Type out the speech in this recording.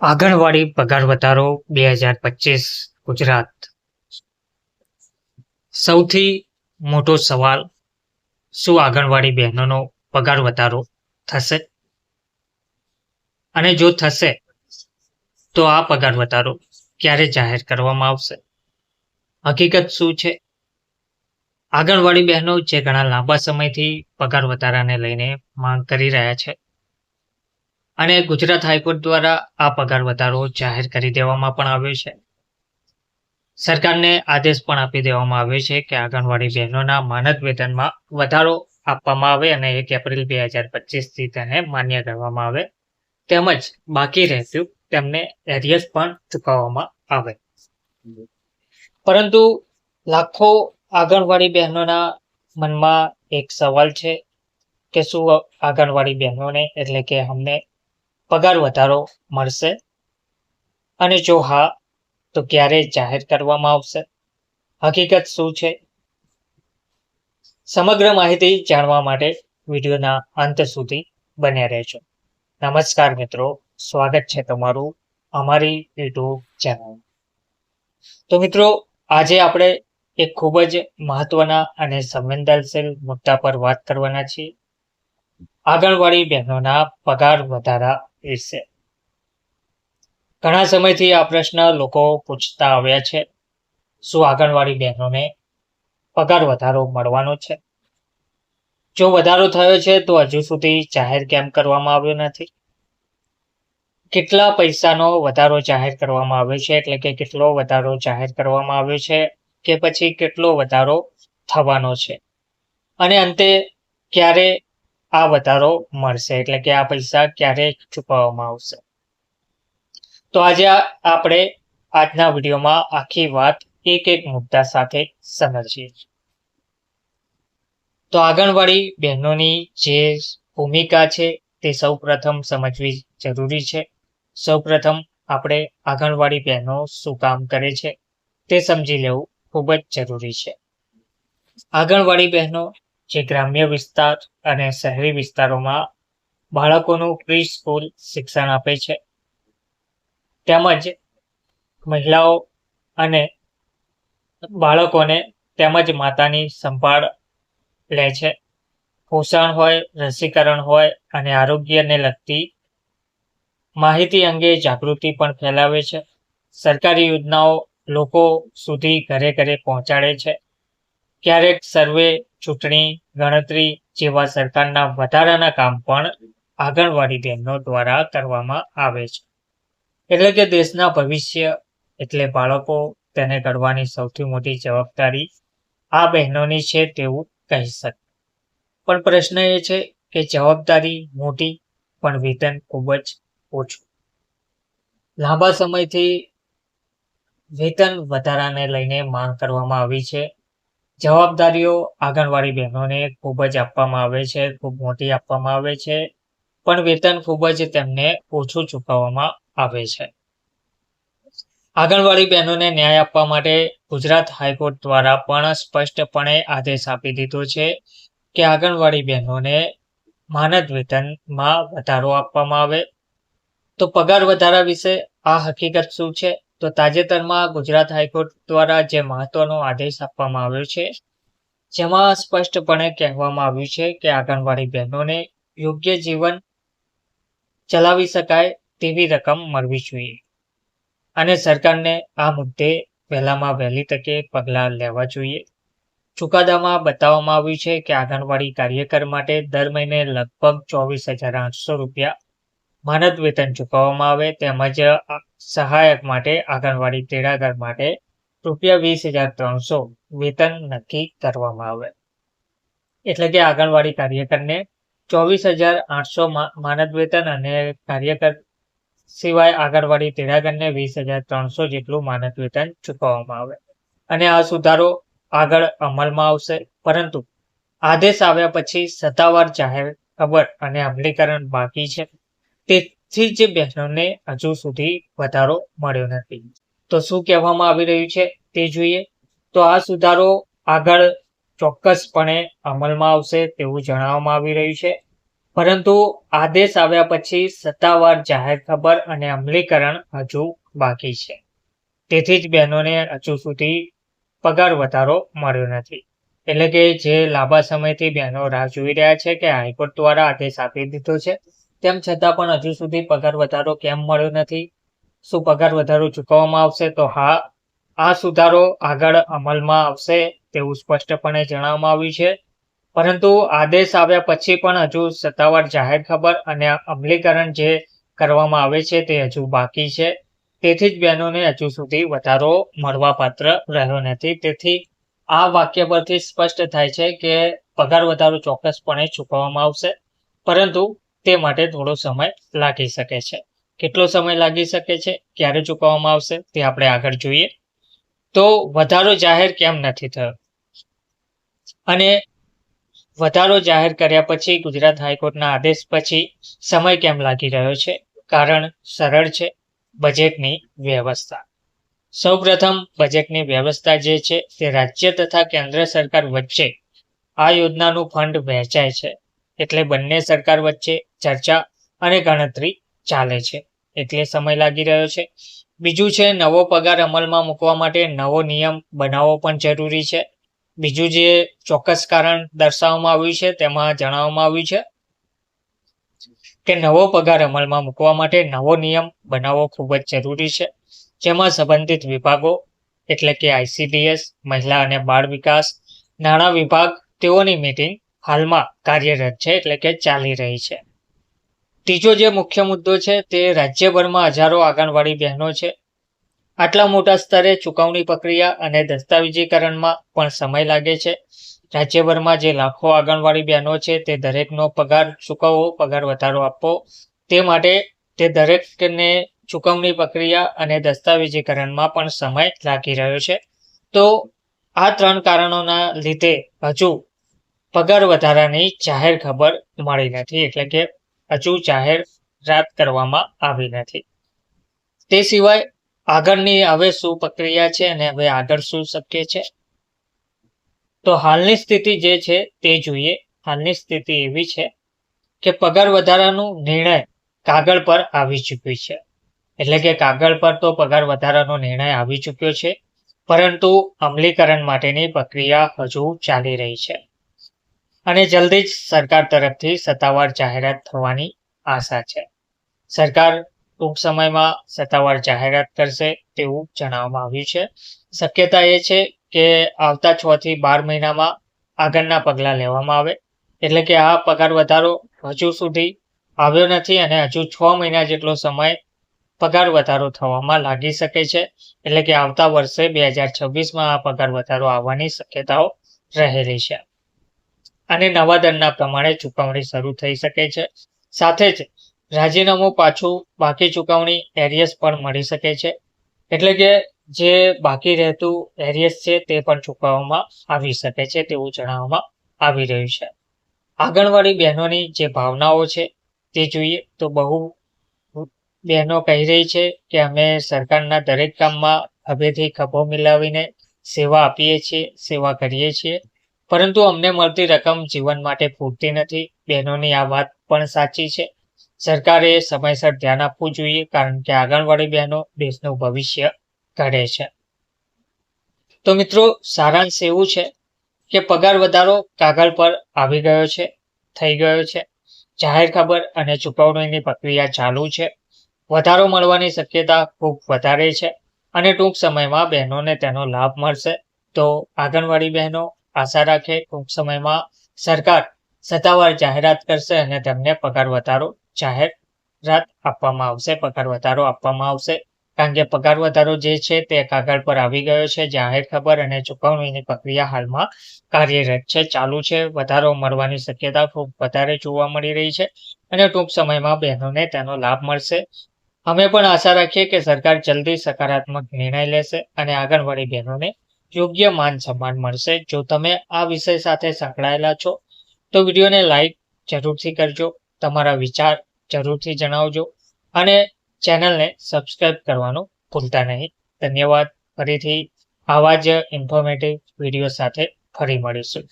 આંગણવાડી પગાર વધારો બે હજાર પચીસ ગુજરાત. સૌથી મોટો સવાલ, શું આંગણવાડી બહેનોનો પગાર વધારો થશે? અને જો થશે, તો આ પગાર વધારો ક્યારે જાહેર કરવામાં આવશે? હકીકત શું છે? આંગણવાડી બહેનો જે ઘણા લાંબા સમયથી પગાર વધારાને લઈને માંગ કરી રહ્યા છે અને ગુજરાત હાઈકોર્ટ દ્વારા આ પગાર વધારો જાહેર કરી દેવામાં પણ આવ્યો છે. સરકારને આદેશ પણ આપી દેવામાં આવ્યો છે કે આંગણવાડી બહેનોના માનદ વેતનમાં વધારો આપવામાં આવે અને એક એપ્રિલ બે હજાર પચીસથી તેને માન્ય કરવામાં આવે. તેમજ બાકી રહેતું તેમને એરિયસ પણ ચૂકવવામાં આવે. પરંતુ લાખો આંગણવાડી બહેનોના મનમાં એક સવાલ છે કે શું આંગણવાડી બહેનોને એટલે કે અમને પગાર વધારો મળશે? અને જો હા, તો ક્યારે જાહેર કરવામાં આવશે? હકીકત શું છે? સમગ્ર માહિતી જાણવા માટે વિડીયોના અંત સુધી બન્યા રહેજો. નમસ્કાર મિત્રો, સ્વાગત છે તમારું અમારી યુટ્યુબ ચેનલ. તો મિત્રો, આજે આપણે એક ખૂબ જ મહત્વના અને સંવેદનશીલ મુદ્દા પર વાત કરવાના છીએ. આંગણવાડી બહેનોના પગાર વધારા વિશે ઘણા સમયથી આ પ્રશ્ન લોકો પૂછતા આવ્યા છે, શું આંગણવાડી બહેનોને પગાર વધારો મળવાનો છે? જો વધારો થયો છે, તો હજુ સુધી જાહેર કેમ કરવામાં આવ્યો નથી? કેટલા પૈસાનો વધારો જાહેર કરવામાં આવ્યો છે, એટલે કે કેટલો વધારો જાહેર કરવામાં આવ્યો છે, કે પછી કેટલો વધારો થવાનો છે? અને અંતે, ક્યારે આ વધારો મળશે. એટલે કે આ પૈસા ક્યારે ચૂકવવામાં આવશે. તો આજે આપણે આજના વિડીયોમાં આખી વાત એક એક મુદ્દા સાથે સમજીએ. તો આંગણવાડી બહેનોની જે ભૂમિકા છે તે સૌ પ્રથમ સમજવી જરૂરી છે. સૌ પ્રથમ આપણે આંગણવાડી બહેનો શું કામ કરે છે તે સમજી લેવું ખૂબ જ જરૂરી છે. આંગણવાડી બહેનો જે ગ્રામ્ય વિસ્તાર અને શહેરી વિસ્તારોમાં બાળકોનું પ્રી સ્કૂલ શિક્ષણ આપે છે. તેમજ મહિલાઓ અને બાળકોને તેમજ માતાની સંભાળ લે છે. પોષણ હોય, રસીકરણ હોય અને આરોગ્યને લગતી માહિતી અંગે જાગૃતિ પણ ફેલાવે છે. સરકારી યોજનાઓ લોકો સુધી ઘરે ઘરે પહોંચાડે છે. ક્યારેક સર્વે ચૂંટણી ગણતરી જેવા સરકારના વધારાના કામ પણ આંગણવાડી બહેનો દ્વારા કરવામાં આવે છે. એટલે કે દેશના ભવિષ્ય એટલે બાળકો તેને ઘડવાની સૌથી મોટી જવાબદારી આ બહેનોની છે તેવું કહી શકાય. પણ પ્રશ્ન એ છે કે જવાબદારી મોટી પણ વેતન ખૂબ જ ઓછું. લાંબા સમયથી વેતન વધારાને લઈને માંગ કરવામાં આવી છે. જવાબદારીઓ આંગણવાડી બહેનોને ખૂબ જ આપવામાં આવે છે, ખૂબ મોટી આપવામાં આવે છે, પણ વેતન ખૂબ જ તેમને ઓછું ચૂકવવામાં આવે છે. આંગણવાડી બહેનોને ન્યાય આપવા માટે ગુજરાત હાઈકોર્ટ દ્વારા પણ સ્પષ્ટપણે આદેશ આપી દીધો છે કે આંગણવાડી બહેનોને માનદ વેતનમાં વધારો આપવામાં આવે. તો પગાર વધારા વિશે આ હકીકત શું છે? તો તાજેતરમાં ગુજરાત હાઈકોર્ટ દ્વારા જે મહત્વનો આદેશ આપવામાં આવ્યો છે, જેમાં સ્પષ્ટપણે કહેવામાં આવ્યું છે કે આંગણવાડી બહેનોને યોગ્ય જીવન ચલાવી શકાય તેવી રકમ મળવી જોઈએ. અને સરકારને આ મુદ્દે વહેલામાં વહેલી તકે પગલાં લેવા જોઈએ. ચુકાદામાં બતાવવામાં આવ્યું છે કે આંગણવાડી કાર્યકર માટે દર મહિને લગભગ ચોવીસ હજાર આઠસો રૂપિયા માનદ વેતન ચૂકવવામાં આવે તેમજ સહાયક માટે આંગણવાડી તેડાગર માટે રૂપિયા વીસ હજાર ત્રણસો વેતન નક્કી કરવામાં આવે. એટલે કે આંગણવાડી કાર્યકરને ચોવીસ હજાર આઠસો માનદ વેતન અને કાર્યકર સિવાય આંગણવાડી તેડાગરને વીસ હજાર ત્રણસો જેટલું માનદ વેતન ચૂકવવામાં આવે. અને આ સુધારો આગળ અમલમાં આવશે. પરંતુ આદેશ આવ્યા પછી સત્તાવાર જાહેર ખબર અને અમલીકરણ બાકી છે. તેથી જ બહેનોને હજુ સુધી વધારો મળ્યો નથી. તો શું કહેવામાં આવી રહ્યું છે તે જોઈએ. તો આ સુધારો આગળ ચોક્કસપણે અમલમાં આવશે તેવું જણાવવામાં આવી રહ્યું છે. પરંતુ આદેશ આવ્યા પછી સત્તાવાર જાહેર ખબર અને અમલીકરણ હજુ બાકી છે. તેથી જ બહેનોને હજુ સુધી પગાર વધારો મળ્યો નથી. એટલે કે જે લાંબા સમયથી બહેનો રાહ જોઈ રહ્યા છે કે હાઈકોર્ટ દ્વારા આદેશ આપી દીધો છે. તેમ છતાં પણ હજુ સુધી પગાર વધારો કેમ મળ્યો નથી? શું પગાર વધારો ચૂકવવામાં આવશે તો હા, આ સુધારો આગળ અમલમાં આવશે તેવું સ્પષ્ટપણે જણાવવામાં આવ્યું છે. પરંતુ આદેશ આવ્યા પછી પણ હજુ સત્તાવાર જાહેર ખબર અને અમલીકરણ જે કરવામાં આવે છે તે હજુ બાકી છે. તેથી જ બહેનોને હજુ સુધી વધારો મળવાપાત્ર રહ્યો નથી. તેથી આ વાક્ય પરથી સ્પષ્ટ થાય છે કે પગાર વધારો ચોક્કસપણે ચૂકવવામાં આવશે. પરંતુ તે માટે થોડો સમય લાગી શકે છે. કેટલો સમય લાગી શકે છે? ક્યારે ચૂકવવામાં આવશે? તે આપણે આગળ જોઈએ. તો વધારો જાહેર કેમ નથી થયો? અને વધારો જાહેર કર્યા પછી ગુજરાત હાઈકોર્ટના આદેશ પછી સમય કેમ લાગી રહ્યો છે? કારણ સરળ છે, બજેટની વ્યવસ્થા. સૌપ્રથમ, બજેટની વ્યવસ્થા જે છે તે રાજ્ય તથા કેન્દ્ર સરકાર વચ્ચે આ યોજનાનું ફંડ વહેંચાય છે. એટલે બંને સરકાર વચ્ચે ચર્ચા અને ગણતરી ચાલે છે. એટલે સમય લાગી રહ્યો છે. બીજું છે, નવો પગાર અમલમાં મૂકવા માટે નવો નિયમ બનાવવો પણ જરૂરી છે. બીજું જે ચોક્કસ કારણ દર્શાવવામાં આવ્યું છે, તેમાં જણાવવામાં આવ્યું છે કે નવો પગાર અમલમાં મૂકવા માટે નવો નિયમ બનાવવો ખૂબ જ જરૂરી છે. જેમાં સંબંધિત વિભાગો એટલે કે આઈસીડીએસ મહિલા અને બાળ વિકાસ, નાણાં વિભાગ, તેઓની મીટિંગ હાલમાં કાર્યરત છે, એટલે કે ચાલી રહી છે. ત્રીજો જે મુખ્ય મુદ્દો છે, તે રાજ્યભરમાં હજારો આંગણવાડી બહેનો છે. આટલા મોટા સ્તરે ચૂકવણી પ્રક્રિયા અને દસ્તાવેજીકરણમાં પણ સમય લાગે છે. રાજ્યભરમાં જે લાખો આંગણવાડી બહેનો છે, તે દરેકનો પગાર ચૂકવવો, પગાર વધારો આપવો, તે માટે તે દરેકને ચૂકવણી પ્રક્રિયા અને દસ્તાવેજીકરણમાં પણ સમય લાગી રહ્યો છે. તો આ ત્રણ કારણોના લીધે હજુ પગાર વધારાની જાહેર ખબર મળી નથી, એટલે કે હજુ જાહેરાત કરવામાં આવી નથી. તે સિવાય આગળની હવે શું પ્રક્રિયા છે અને હવે આગળ શું શક્ય છે? તો હાલની સ્થિતિ જે છે તે જોઈએ. હાલની સ્થિતિ એવી છે કે પગાર વધારાનું નિર્ણય કાગળ પર આવી ચૂક્યું છે. એટલે કે કાગળ પર તો પગાર વધારાનો નિર્ણય આવી ચૂક્યો છે, પરંતુ અમલીકરણ માટેની પ્રક્રિયા હજુ ચાલી રહી છે. અને જલ્દી જ સરકાર તરફથી સત્તાવાર જાહેરાત થવાની આશા છે. સરકાર ટૂંક સમયમાં સત્તાવાર જાહેરાત કરશે તેવું જણાવવામાં આવ્યું છે. શક્યતા એ છે કે આવતા છ થી બાર મહિનામાં આગળના પગલાં લેવામાં આવે. એટલે કે આ પગાર વધારો હજુ સુધી આવ્યો નથી અને હજુ છ મહિના જેટલો સમય પગાર વધારો થવામાં લાગી શકે છે. એટલે કે આવતા વર્ષે બે હજાર છવ્વીસમાં આ પગાર વધારો આવવાની શક્યતાઓ રહેલી છે. અને નવા દરના પ્રમાણે ચૂકવણી શરૂ થઈ શકે છે. સાથે જ રાજીનામું પાછું બાકી ચૂકવણી એરિયસ પણ મળી શકે છે. એટલે કે જે બાકી રહેતું એરિયસ છે તે પણ ચૂકવવામાં આવી શકે છે તેવું જણાવવામાં આવી રહ્યું છે. આંગણવાડી બહેનોની જે ભાવનાઓ છે તે જોઈએ તો બહુ બહેનો કહી રહી છે કે અમે સરકારના દરેક કામમાં હવેથી ખભો મિલાવીને સેવા આપીએ છીએ, સેવા કરીએ છીએ. પરંતુ અમને મળતી રકમ જીવન માટે પૂરતી નથી. બહેનોની આ વાત પણ સાચી છે. સરકારે સમયસર ધ્યાન આપવું જોઈએ, કારણ કે આંગણવાડી બહેનો દેશનું ભવિષ્ય ઘડે છે. તો મિત્રો, સારાંશ એવું છે કે પગાર વધારો કાગળ પર આવી ગયો છે, થઈ ગયો છે. જાહેર ખબર અને ચૂકવણીની પ્રક્રિયા ચાલુ છે. વધારો મળવાની શક્યતા ખૂબ વધારે છે અને ટૂંક સમયમાં બહેનોને તેનો લાભ મળશે. તો આંગણવાડી બહેનો આશા રાખે ટૂંક સમયમાં સરકાર સત્તાવાર જાહેરાત કરશે અને તેમને પગાર વધારો જાહેરાત આપવામાં આવશે, પગાર વધારો આપવામાં આવશે. કારણ કે પગાર વધારો જે છે તે કાગળ પર આવી ગયો છે, જાહેર ખબર અને ચૂકવણીની પ્રક્રિયા હાલમાં કાર્યરત છે, ચાલુ છે, વધારો મળવાની શક્યતા ખૂબ વધારે જોવા મળી રહી છે અને ટૂંક સમયમાં બહેનોને તેનો લાભ મળશે. અમે પણ આશા રાખીએ કે સરકાર જલ્દી સકારાત્મક નિર્ણય લેશે અને આંગણવાડી બહેનોને યોગ્ય માન સન્માન મળશે. જો તમે આ વિષય સાથે સંકળાયેલા છો, તો વિડીયોને લાઈક જરૂરથી કરજો. તમારા વિચાર જરૂરથી જણાવજો. અને ચેનલને સબસ્ક્રાઈબ કરવાનું ભૂલતા નહીં. ધન્યવાદ. ફરીથી આવા જ ઇન્ફોર્મેટિવ વીડિયો સાથે ફરી મળીશું.